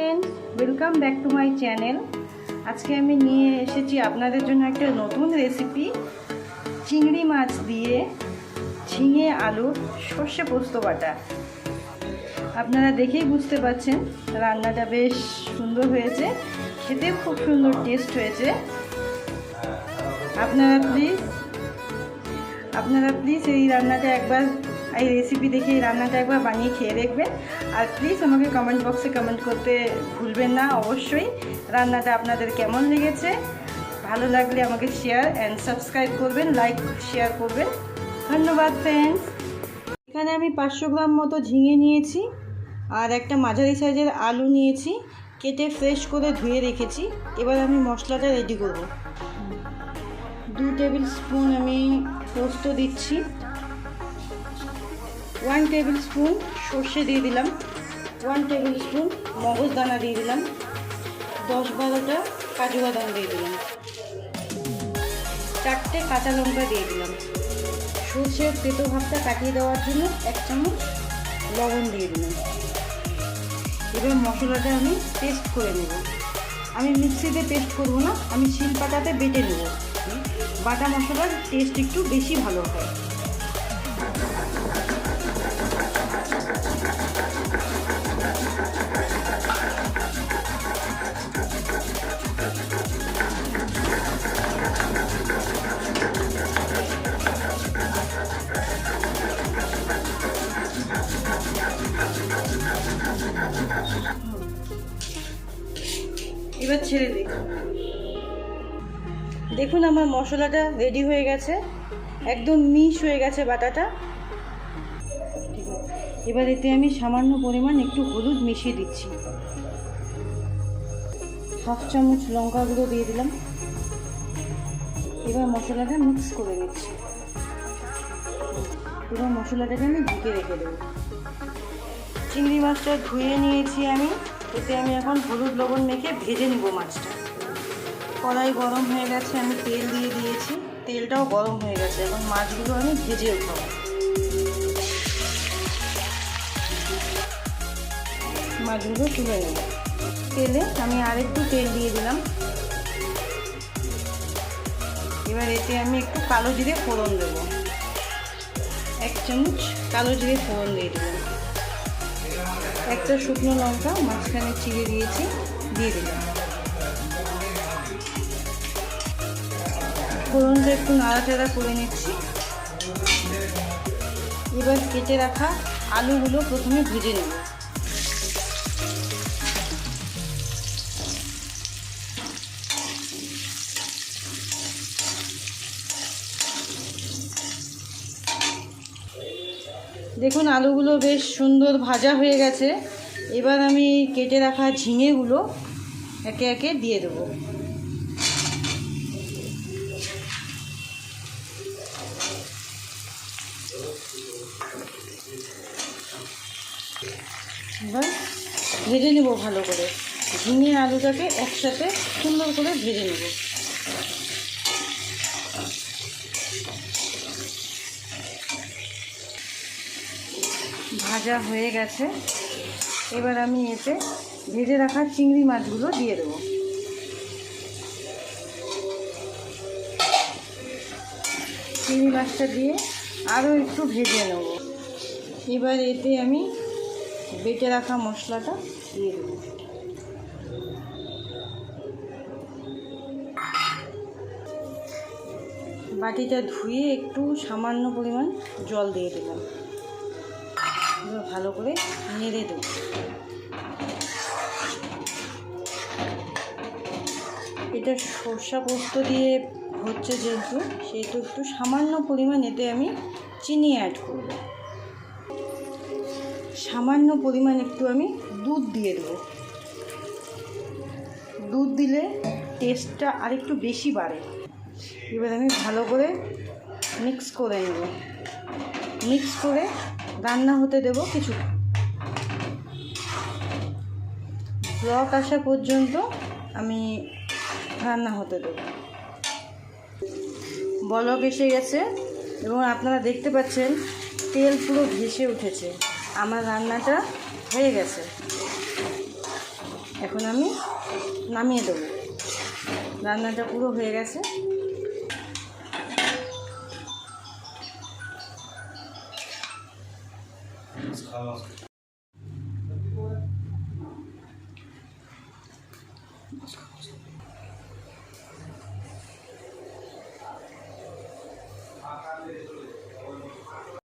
Friend welcome back to my channel আজকে আমি নিয়ে এসেছি আপনাদের জন্য একটা নতুন রেসিপি চিংড়ি মাছ দিয়ে ঝিঙে আলুর সর্ষে পোস্ত বাটা। আপনারা দেখেই বুঝতে পারছেন, রান্নাটা বেশ সুন্দর হয়েছে খেতে খুব সুন্দর টেস্ট হয়েছে। আপনারা প্লিজ আপনারা প্লিজ এই রান্নাটা একবার এই রেসিপি দেখে এই রান্নাটা একবার বানিয়ে খেয়ে দেখবেন। আর প্লিজ আমাকে কমেন্ট বক্সে কমেন্ট করতে ভুলবেন না, অবশ্যই। রান্নাটা আপনাদের কেমন লেগেছে? ভালো লাগলে আমাকে শেয়ার অ্যান্ড সাবস্ক্রাইব করবেন লাইক শেয়ার করবেন। ধন্যবাদ ফ্রেন্ডস এখানে আমি পাঁচশো গ্রাম মতো ঝিঙে নিয়েছি আর একটা মাঝারি সাইজের আলু নিয়েছি। কেটে ফ্রেশ করে ধুয়ে রেখেছি। এবার আমি মশলাটা রেডি করব। দু টেবিল স্পুন আমি পোস্ত দিচ্ছি। ওয়ান টেবিল স্পুন সর্ষে দিয়ে দিলাম। ওয়ান টেবিল স্পুন মগজ দানা দিয়ে দিলাম। দশ বারোটা কাজু বাদাম দিয়ে দিলাম। চারটে কাঁচা লঙ্কা দিয়ে দিলাম। সর্ষের তেতো ভাবটা কাটিয়ে দেওয়ার জন্য এক চামচ লবণ দিয়ে দিলাম। এবার মশলাটা আমি পেস্ট করে নেব। আমি মিক্সিতে পেস্ট করব না, আমি শিলপাটাতে বেটে নেব। বাটা মশলার টেস্ট একটু বেশি ভালো হয়। এবার ছেড়ে দিই। দেখুন আমার মশলাটা রেডি হয়ে গেছে। একদম মিশ হয়ে গেছে বাটাটা। এবার এতে আমি সামান্য পরিমাণ একটু হলুদ মিশিয়ে দিচ্ছি। হাফ চামচ লঙ্কা গুঁড়ো দিয়ে দিলাম। এবার মশলাটা মিক্স করে নিচ্ছি। এবার মশলাটাকে আমি ঢেকে রেখে দেবো। চিংড়ি মাছটা ধুয়ে নিয়েছি আমি। এতে আমি এখন হলুদ লবণ মেখে ভেজে নিব মাছটা। কড়াই গরম হয়ে গেছে, আমি তেল দিয়ে দিয়েছি। তেলটাও গরম হয়ে গেছে, এখন মাছগুলো আমি ভেজে উঠাবো। মাছগুলো তুলে নেব। তেলে আমি আরেকটু তেল দিয়ে দিলাম। এবার এতে আমি একটু কালো জিরে ফোড়ন দেবো। এক চামচ কালো জিরে ফোড়ন দিয়ে দিলাম। একটা শুকনো লঙ্কা, মাঝখানে চিড়ে দিয়েছি, দিয়ে দিলাম। ফোড়নটা একটু নাড়াচাড়া করে নিচ্ছি। এবার কেটে রাখা আলুগুলো প্রথমে ভেজে নেব। দেখুন, আলুগুলো বেশ সুন্দর ভাজা হয়ে গেছে। এবার আমি কেটে রাখা ঝিঙেগুলো একে একে দিয়ে দেবো। এবার ভেজে নেব ভালো করে। ঝিঙে আলুটাকে একসাথে সুন্দর করে ভেজে নেব। ভাজা হয়ে গেছে। এবার আমি এতে ভেজে রাখা চিংড়ি মাছগুলো দিয়ে দেবো। চিংড়ি মাছটা দিয়ে আরও একটু ভেজে নেব। এবার এতে আমি বেটে রাখা মশলাটা দিয়ে দেবো। বাটিটা ধুয়ে একটু সামান্য পরিমাণ জল দিয়ে দিলাম। এবার ভালো করে নেড়ে দেবো। এটা সর্ষা পোস্ত দিয়ে হচ্ছে যেহেতু, সেহেতু একটু সামান্য পরিমাণ এতে আমি চিনি অ্যাড করব। সামান্য পরিমাণ একটু আমি দুধ দিয়ে দেবো। দুধ দিলে টেস্টটা আরেকটু বেশি বাড়ে। এবার আমি ভালো করে মিক্স করে নেব। মিক্স করে রান্না হতে দেব কিছু ব্লক আসা পর্যন্ত আমি রান্না হতে দেব। বলক এসে গেছে এবং আপনারা দেখতে পাচ্ছেন, তেল পুরো ভেসে উঠেছে। আমার রান্নাটা হয়ে গেছে। এখন আমি নামিয়ে দেবো। রান্নাটা পুরো হয়ে গেছে। इसका